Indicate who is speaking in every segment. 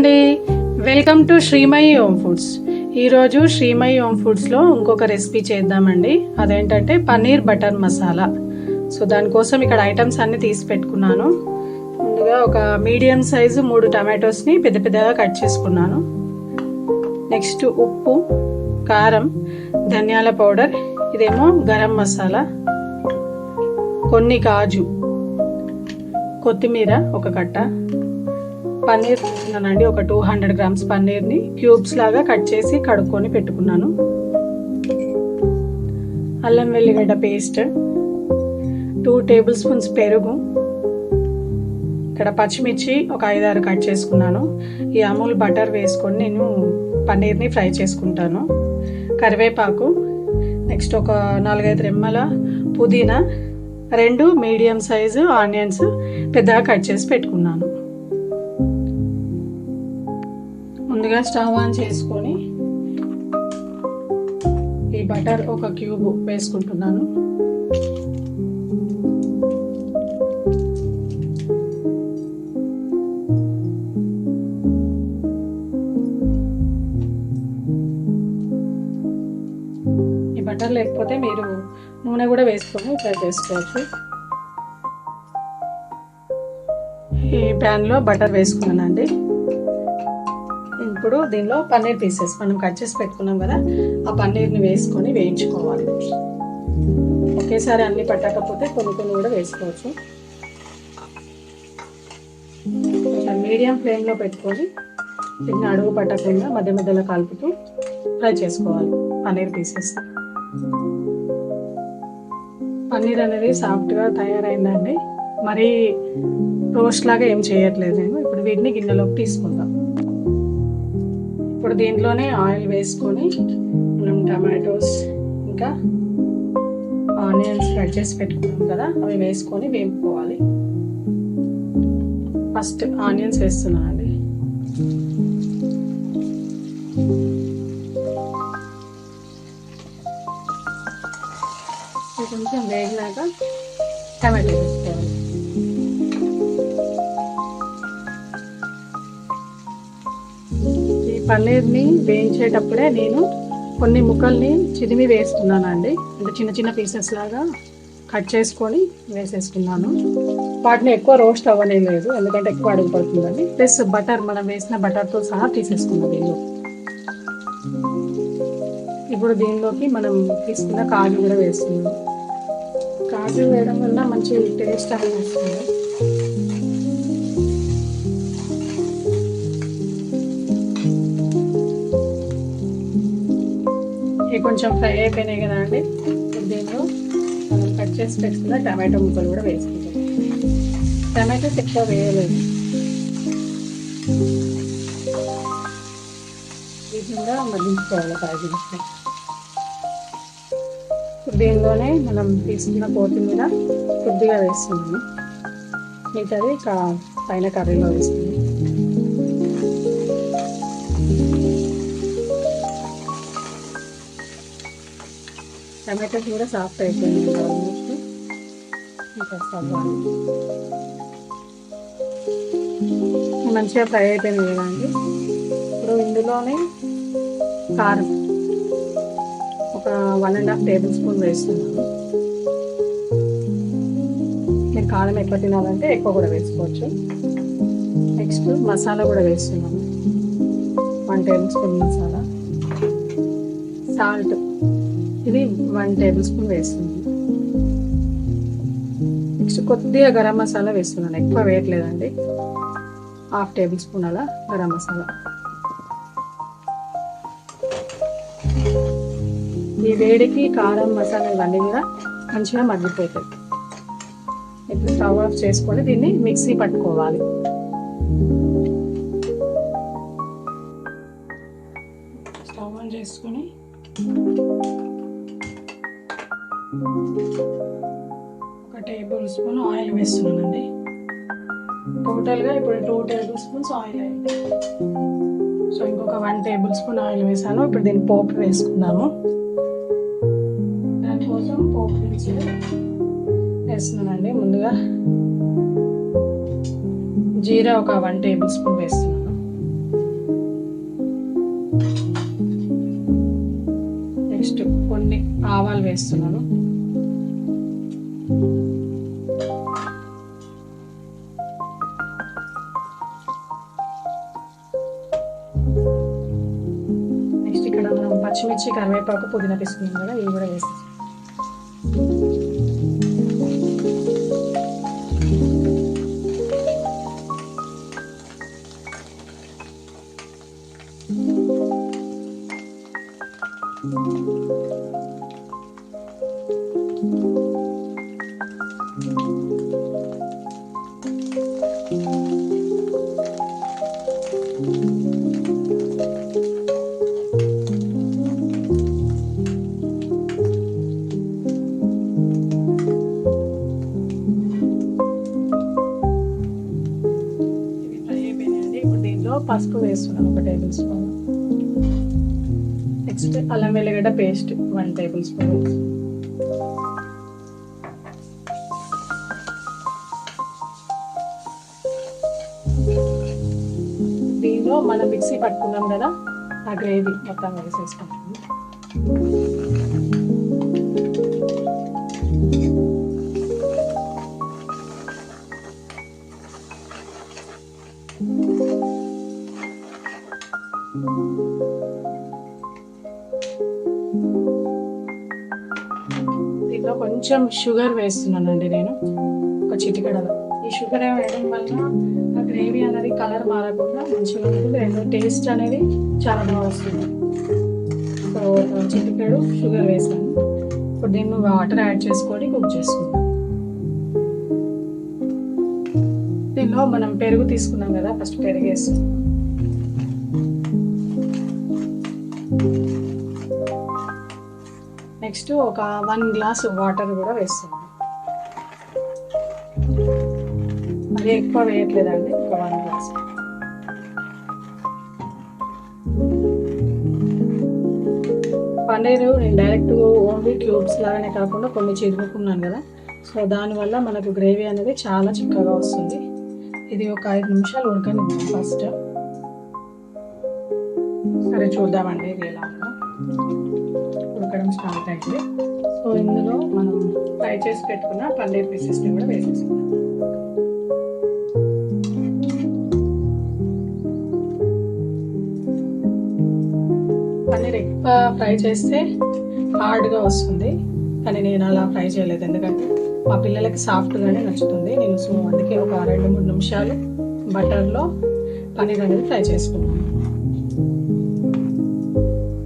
Speaker 1: అండి. Welcome to Shrimayi home foods ఈరోజు Srimayi home ఫుడ్స్లో ఇంకొక రెసిపీ చేద్దామండి. అదేంటంటే పన్నీర్ బటర్ మసాలా. సో దానికోసం ఇక్కడ ఐటమ్స్ అన్ని తీసి పెట్టుకున్నాను. ముందుగా ఒక మీడియం సైజు మూడు టమాటోస్ని పెద్ద పెద్దగా కట్ చేసుకున్నాను. నెక్స్ట్ ఉప్పు కారం ధనియాల పౌడర్ ఇదేమో గరం మసాలా. కొన్ని కాజు కొత్తిమీర ఒక కట్ట. పన్నీర్ తీసుకున్నానండి ఒక టూ హండ్రెడ్ గ్రామ్స్ పన్నీర్ని క్యూబ్స్ లాగా కట్ చేసి కడుక్కొని పెట్టుకున్నాను. అల్లం వెల్లిగడ్డ పేస్ట్ టూ టేబుల్ స్పూన్స్ పెరుగు ఇక్కడ పచ్చిమిర్చి ఒక ఐదారు కట్ చేసుకున్నాను. ఈ అమూల్ బటర్ వేసుకొని నేను పన్నీర్ని ఫ్రై చేసుకుంటాను. కరివేపాకు నెక్స్ట్ ఒక నాలుగైదు రెమ్మల పుదీనా రెండు మీడియం సైజు ఆనియన్స్ పెద్దగా కట్ చేసి పెట్టుకున్నాను. ముందుగా స్టవ్ ఆన్ చేసుకొని ఈ బటర్ ఒక క్యూబ్ వేసుకుంటున్నాను. ఈ బటర్ లేకపోతే మీరు నూనె కూడా వేసుకొని ఫ్రై చేసుకోవచ్చు. ఈ ప్యాన్లో బటర్ వేసుకున్నానండి. ఇప్పుడు దీనిలో పన్నీర్ పీసెస్ మనం కట్ చేసి పెట్టుకున్నాం కదా ఆ పన్నీర్ని వేసుకొని వేయించుకోవాలి. ఒకేసారి అన్ని పట్టకపోతే కొన్ని కొన్ని కూడా వేసుకోవచ్చు. కొంచెం మీడియం ఫ్లేమ్లో పెట్టుకొని చిన్న అడుగు పట్టకుండా మధ్య మధ్యలో కలుపుతూ ఫ్రై చేసుకోవాలి పన్నీర్ పీసెస్. పన్నీర్ అనేది సాఫ్ట్గా తయారైందండి. మరీ రోస్ట్ లాగా ఏం చేయట్లేదు నేను. ఇప్పుడు వీటిని గిన్నెలోకి తీసుకుందాం. ఇప్పుడు దీంట్లోనే ఆయిల్ వేసుకొని మనం టమాటోస్ ఇంకా ఆనియన్స్ కట్ చేసి పెట్టుకున్నాం కదా అవి వేసుకొని వేపుకోవాలి. ఫస్ట్ ఆనియన్స్ వేస్తున్నానండి కొంచెం వేగినాక టమాటో పన్నీర్ని వేయించేటప్పుడే నేను కొన్ని ముక్కల్ని చిదిమి వేస్తున్నానండి. అంటే చిన్న చిన్న పీసెస్ లాగా కట్ చేసుకొని వేసేసుకున్నాను వాటిని ఎక్కువ రోస్ట్ అవ్వలేదు ఎందుకంటే ఎక్కువ అడుగు పడుతుందండి. ప్లస్ బటర్ మనం వేసిన బటర్తో సహా తీసేసుకున్నాం దీనిలో. ఇప్పుడు దీనిలోకి మనం తీసుకున్న కాజు కూడా వేస్తున్నాం కాజు వేయడం వల్ల మంచి టేస్ట్ అనేది వస్తుంది. ఇవి కొంచెం ఫ్రై అయిపోయినాయి కదా అండి. దీనిలో మనం కట్ చేసి పెట్టుకున్న టమాటో ముక్కలు కూడా వేసుకుంటాం. టమాటోస్ ఎక్కువ వేయలేదు. వీటిని కూడా మగ్గించుకోవాలి కాజు దీనిలోనే మనం తీసుకున్న కొత్తిమీర కొద్దిగా వేస్తున్నాము. మిగతాది కా పైన కర్రీలో వేస్తుంది టమాటోస్ కూడా సాఫ్ట్ అయిపోయింది ఆల్మోస్ట్ ఇంకా మంచిగా ఫ్రై అయిపోయింది అండి. ఇప్పుడు ఇందులోనే కారం. ఒక one and half table spoon వేస్తున్నాను. మీరు కారం ఎక్కువ తినాలంటే ఎక్కువ కూడా వేసుకోవచ్చు. నెక్స్ట్ మసాలా కూడా వేస్తున్నాను. One table spoon masala. Salt ఇది వన్ టేబుల్ స్పూన్ వేస్తుంది. నెక్స్ట్ కొద్దిగా గరం మసాలా వేస్తున్నాను. ఎక్కువ వేయట్లేదండి. హాఫ్ టేబుల్ స్పూన్ అలా గరం మసాలా. ఈ వేడికి కారం మసాలా ఇవన్నీ కూడా మంచిగా మగ్గిపోతాయి. ఇప్పుడు స్టవ్ ఆఫ్ చేసుకొని దీన్ని మిక్సీ పట్టుకోవాలి. స్టవ్ ఆన్ చేసుకొని ఒక టేబుల్ స్పూన్ ఆయిల్ వేస్తున్నానండి. టోటల్గా ఇప్పుడు టూ టేబుల్ స్పూన్స్ ఆయిల్ అయింది. సో ఇంకొక వన్ టేబుల్ స్పూన్ ఆయిల్ వేసాను. ఇప్పుడు దీన్ని పోపు వేసుకుందాము. దానికోసం పోపు దినుసులు వేస్తున్నానండి. ముందుగా జీరా ఒక వన్ టేబుల్ స్పూన్ వేస్తున్నాను. ఆవాలు వేస్తున్నాను నెక్స్ట్ ఇక్కడ మనం పచ్చిమిర్చి కరివేపాకు పుదీనా తీసుకున్నాం కదా ఇవి కూడా వేస్తాం Thank you. పసుపు వేస్తున్నాను ఒక టేబుల్ స్పూన్. నెక్స్ట్ అల్లం వెల్లిగడ్డ పేస్ట్ వన్ టేబుల్ స్పూన్. మనం మిక్సీ పట్టుకున్నాం కదా ఆ గ్రేవీ మొత్తం వేసేసుకుంటాము దీంట్లో కొంచెం షుగర్ వేస్తున్నానండి నేను ఒక చిటికడలో. ఈ షుగర్ వేయడం వల్ల గ్రేవీ అనేది కలర్ మారకుండా మంచిగా ఉంటుంది. టేస్ట్ అనేది చాలా బాగా వస్తుంది. సో ఒక చిటికెడు షుగర్ వేసాను. ఇప్పుడు దీన్ని వాటర్ యాడ్ చేసుకొని కుక్ చేసుకుందాం. దీనిలో మనం పెరుగు తీసుకున్నాం కదా ఫస్ట్ పెరుగు వేస్తాం నెక్స్ట్ ఒక వన్ గ్లాస్ వాటర్ కూడా వేస్తాం అది ఎక్కువ వేయట్లేదండి ఒక వన్ గ్లాస్. పన్నీరు నేను డైరెక్ట్ ఓన్లీ క్యూబ్స్ లాగానే కాకుండా కొన్ని చిదుముకున్నాను కదా. సో దానివల్ల మనకు గ్రేవీ అనేది చాలా చిక్కగా వస్తుంది. ఇది ఒక ఐదు నిమిషాలు ఉడకనిద్దాం ఫస్ట్. సరే చూద్దామండి ఇది ఎలా ఉడకడం స్టార్ట్ అయింది. సో ఇందులో మనం ఫ్రై చేసి పెట్టుకున్న పన్నీర్ పీసెస్ని కూడా వేసేసుకుందాం. ఎక్కువ ఫ్రై చేస్తే హార్డ్గా వస్తుంది. కానీ నేను అలా ఫ్రై చేయలేదు. ఎందుకంటే మా పిల్లలకి సాఫ్ట్గానే నచ్చుతుంది. నేను సో అందుకే ఒక రెండు మూడు నిమిషాలు బటర్లో పన్నీర్ అనేది ఫ్రై చేసుకున్నాను.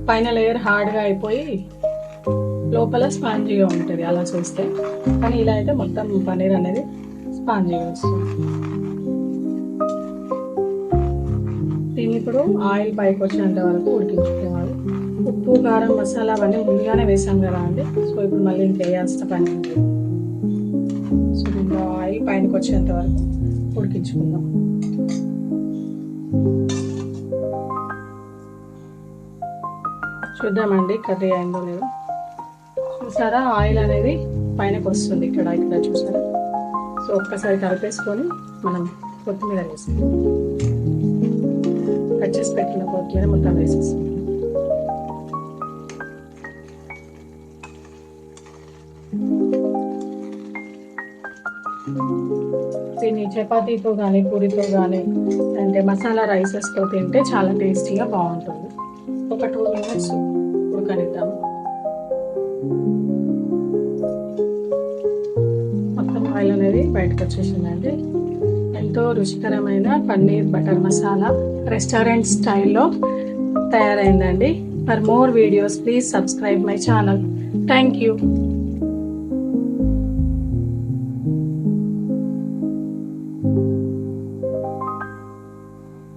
Speaker 1: పైన లేయర్ హార్డ్గా అయిపోయి లోపల స్పాంజీగా ఉంటుంది. అలా చూస్తే. కానీ ఇలా అయితే మొత్తం పన్నీర్ అనేది స్పాంజీగా వస్తుంది. దీన్ని ఇప్పుడు ఆయిల్ పైకి వచ్చినంత వరకు ఉడికించుకోవాలి. ఉప్పు కారం మసాలా అవన్నీ ముందుగానే వేసాం కదా అండి. సో ఇప్పుడు మళ్ళీ ఇంకా వేయాల్సిన పని సో ఇంకా ఆయిల్ పైనకి వచ్చేంత వరకు ఉడికించుకుందాం. చూద్దామండి కర్రీ అయిందో లేదో. చూసారా? ఆయిల్ అనేది పైనకి వస్తుంది ఇక్కడ ఇక్కడ చూసారా? సో ఒక్కసారి కలిపేసుకొని మనం కొత్తిమీర వేసుకుందాం కట్ చేసి పెట్టిన కొత్తిమీర మొత్తం వేసేస్తాం దీన్ని చపాతీతో కానీ పూరితో కానీ అంటే మసాలా రైసెస్తో తింటే చాలా టేస్టీగా బాగుంటుంది. ఒక టూ మినిట్స్ ఉడకనిద్దాం మొత్తం ఆయిల్ అనేది బయటకు వచ్చేసిందండి. ఎంతో రుచికరమైన పన్నీర్ బటర్ మసాలా రెస్టారెంట్ స్టైల్లో తయారైందండి. For more videos please subscribe my channel. Thank you.